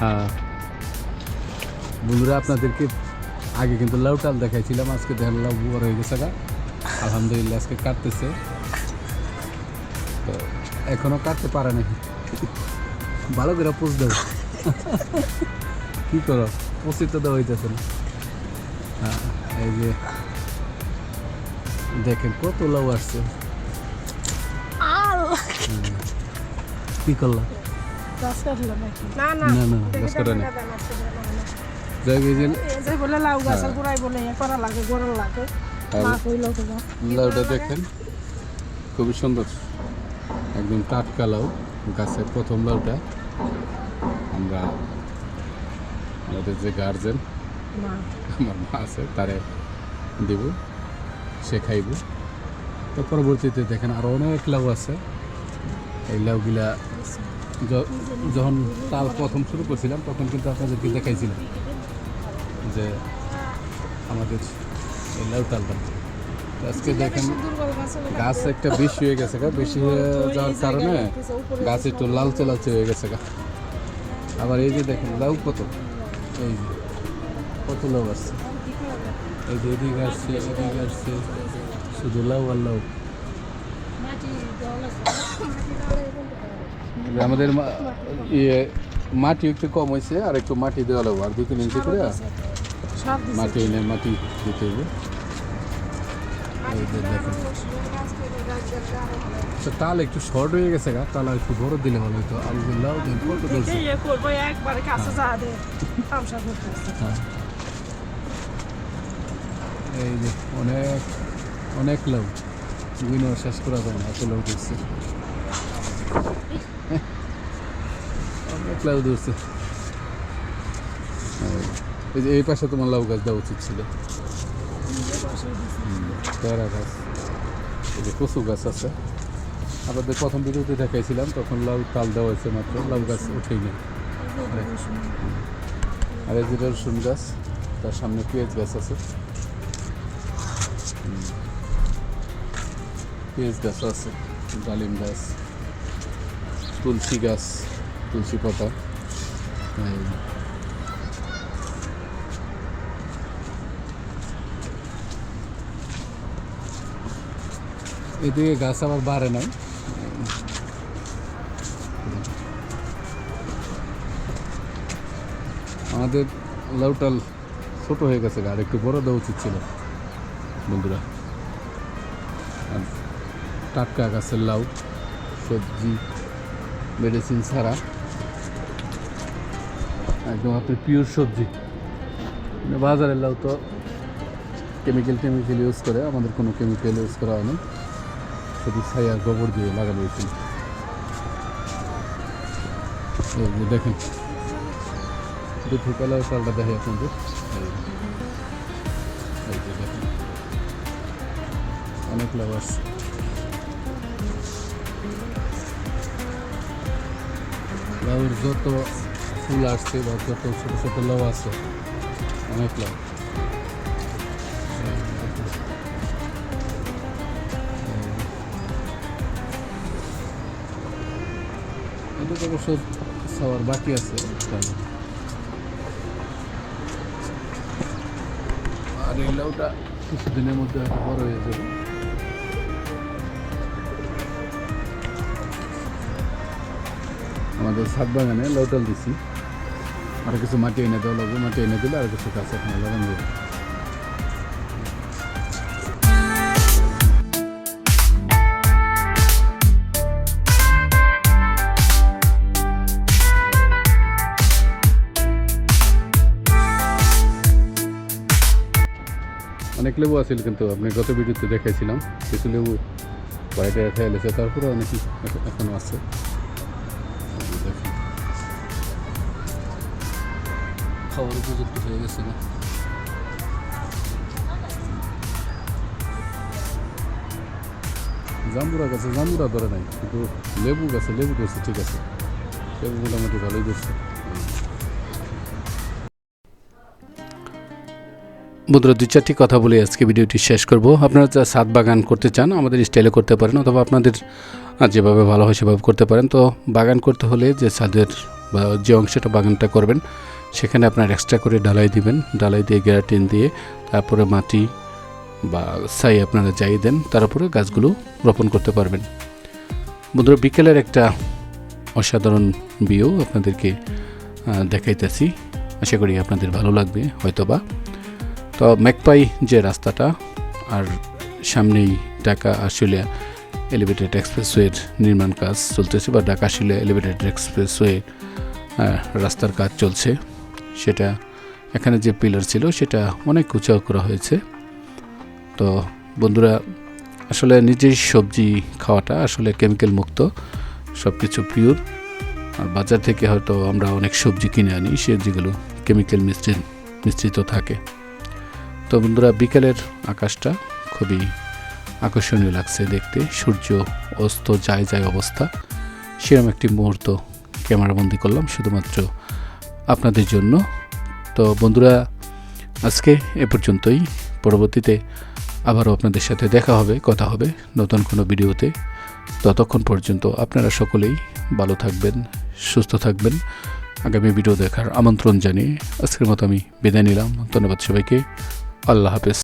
হ্যাঁ। বন্ধুরা আপনাদেরকে আগে কিন্তু লাউ টাল দেখাইছিলাম আজকে দেখেন লাউ বড় হয়ে গেছে গা। আলহামদুলিল্লাহ আজকে কাটতেছে। তো এখনও কাটতে পারে নাকি ভালো করে পোষ দেবো কি করো? পোষি তো দেওয়া হইতেছে না। হ্যাঁ এই যে দেখেন কত লাউ আসছে। কি করলা না না না না গাছ কাটা নেই যাই হোক, যে বলে লাউ গাছের গোড়ায় বলে করা লাগে গোড়া লাগে। আর মা কইলো তো যা। লাউটা দেখেন খুবই সুন্দর। একদম টাটকা লাউ গাছের প্রথম লাউটা। আমরা আমাদের যে গার্জেন আমার মা আছে তারে দেব সে খাইব। তো পরবর্তীতে দেখেন আরও অনেক লাউ আছে। এই লাউগুলা যখন তাল প্রথম শুরু করছিলাম তখন কিন্তু আপনাদেরকে দেখাইছিলাম যে আমাদের এই লাউ তালটা। আজকে দেখেন গাছ একটা বেশি হয়ে গেছে গা বেশি হয়ে যাওয়ার কারণে গাছ একটু লালচে লালচে হয়ে গেছে গা। আবার এই যে দেখেন লাউ কত? এই যে কত লাউ আসছে? এই যে এদিকে আসছে এদিকে আসছে শুধু লাউ আর লাউ। আমাদের ইয়ে মাটি একটু কম হয়েছে আর একটু মাটি দেওয়া লাগবো আর দু তিন ইঞ্চি করে মাটি এনে মাটি দিতে হবে। আচ্ছা তাল একটু শর্ট হয়ে গেছে গা তাল একটু বড় দিলে ভালো হতো আলু লাউ দিন কত ধরছে করব একবারে কাছে যা দে তামসা করতে আসছে। হ্যাঁ। এই যে অনেক অনেক লাউ উইনো শেষ করা যায় না এত লাউ ধরছে লাউ ধরছে এই- যে এই পাশে তোমার লাউ গাছ দেওয়া উচিত ছিল। পেয়ারা গাছ। এই যে কচু গাছ আছে। আমাদের প্রথম ভিডিওতে দেখাইছিলাম, তখন লাউ তাল দেওয়া হয়েছে মাত্র, লাউ গাছ উঠেই নেই। আর এই যে রসুন গাছ, তার সামনে পেঁয়াজ গাছ আছে। পেঁয়াজ গাছ আছে, ডালিম গাছ, তুলসী গাছ। তুলসী পাতা। এদিকে গাছ আবার বাড়ে নাই। আমাদের লাউটাল ছোট হয়ে গেছে আর একটু বড় দেওয়া উচিত ছিল, বন্ধুরা। টাটকা গাছের লাউ, সবজি, মেডিসিন ছাড়া একদম আপনার পিওর সবজি। মানে বাজারের লাউ তো কেমিক্যাল টেমিক্যাল ইউজ করে, আমাদের কোনো কেমিক্যাল ইউজ করা হয়নি। শুধু ছাই আর গোবর দিয়ে লাগানো হয়েছিল দেখেন দুপুর কালার চালটা দেখে আপনাদের। অনেক লাভ আসছে লাউর যত ফুল আসছে বা যত ছোটো ছোটো লাউ আছে অনেক দেখেন। এটা তো অবশ্য সবার বাকি আছে। আর এই লাউটা কিছুদিনের মধ্যে বড় হয়ে যাবে আমাদের ছাদ বাগানে লাউটাল দিছি আর কিছু মাটি এনে দেওয়া লাগবে, মাটি এনে দিলে আর কিছু গাছ এখানে লাগানো যাবে অনেক লেবু আছিল কিন্তু, আপনি গত ভিডিওতে দেখাইছিলাম, কিছু লেবু বাড়িতে রেখে এলেছে তারপরে অনেকই এখ- এখনও আছে। খাওয়ার উপযুক্ত হয়ে গেছে না। জাম্বুরা গাছে জাম্বুরা ধরে নাই, কিন্তু লেবু গাছে লেবু ধরছে, ঠিক আছে। লেবু মোটামুটি ভালোই ধরছে। বন্ধুরা, দুই চারটি কথা বলে আজকে ভিডিওটি শেষ করব। আপনারা যা ছাদ বাগান করতে চান, আমাদের স্টাইলে করতে পারেন, অথবা আপনাদের যেভাবে ভালো হয় সেভাবে করতে পারেন। তো বাগান করতে হলে যে ছাদের বা যে অংশটা বাগানটা করবেন সেখানে আপনার এক্সট্রা করে ডালাই দিবেন। ডালাই দিয়ে গ্যারাটিন দিয়ে তারপরে মাটি বা ছাই আপনারা যাই দেন তার উপরে গাছগুলো রোপণ করতে পারবেন। বন্ধুরা, বিকেলের একটা অসাধারণ ভিউ আপনাদেরকে দেখাইতেছি। আশা করি আপনাদের ভালো লাগবে, হয়তোবা। তো ম্যাকপাই যে রাস্তাটা, আর সামনেই ঢাকা আশুলিয়া এলিভেটেড এক্সপ্রেসওয়ের নির্মাণ কাজ চলতেছে বা ঢাকা আশুলিয়া এলিভেটেড এক্সপ্রেসওয়ে রাস্তার কাজ চলছে। সেটা এখানে যে পিলার ছিল সেটা অনেক উঁচাও করা হয়েছে। তো বন্ধুরা, আসলে নিজেই সবজি খাওয়াটা আসলে কেমিক্যাল মুক্ত সব কিছু পিওর আর বাজার থেকে হয়তো আমরা অনেক সবজি কিনে আনি, সে যেগুলো কেমিক্যাল মিশ্রিত মিশ্রিত থাকে। তো বন্ধুরা, বিকেলের আকাশটা খুবই আকর্ষণীয় লাগছে দেখতে। সূর্য অস্ত, যায় যায় অবস্থা। সেরকম একটি মুহূর্ত ক্যামেরাবন্দি করলাম, শুধুমাত্র আপনাদের জন্য। তো বন্ধুরা, আজকে এ পর্যন্তই। পরবর্তীতে আবারও আপনাদের সাথে দেখা হবে, কথা হবে নতুন কোনো ভিডিওতে। ততক্ষণ পর্যন্ত আপনারা সকলেই ভালো থাকবেন, সুস্থ থাকবেন। আগামী ভিডিও দেখার আমন্ত্রণ জানিয়ে আজকের মতো আমি বিদায় নিলাম। ধন্যবাদ সবাইকে। আল্লাহ হাফেজ।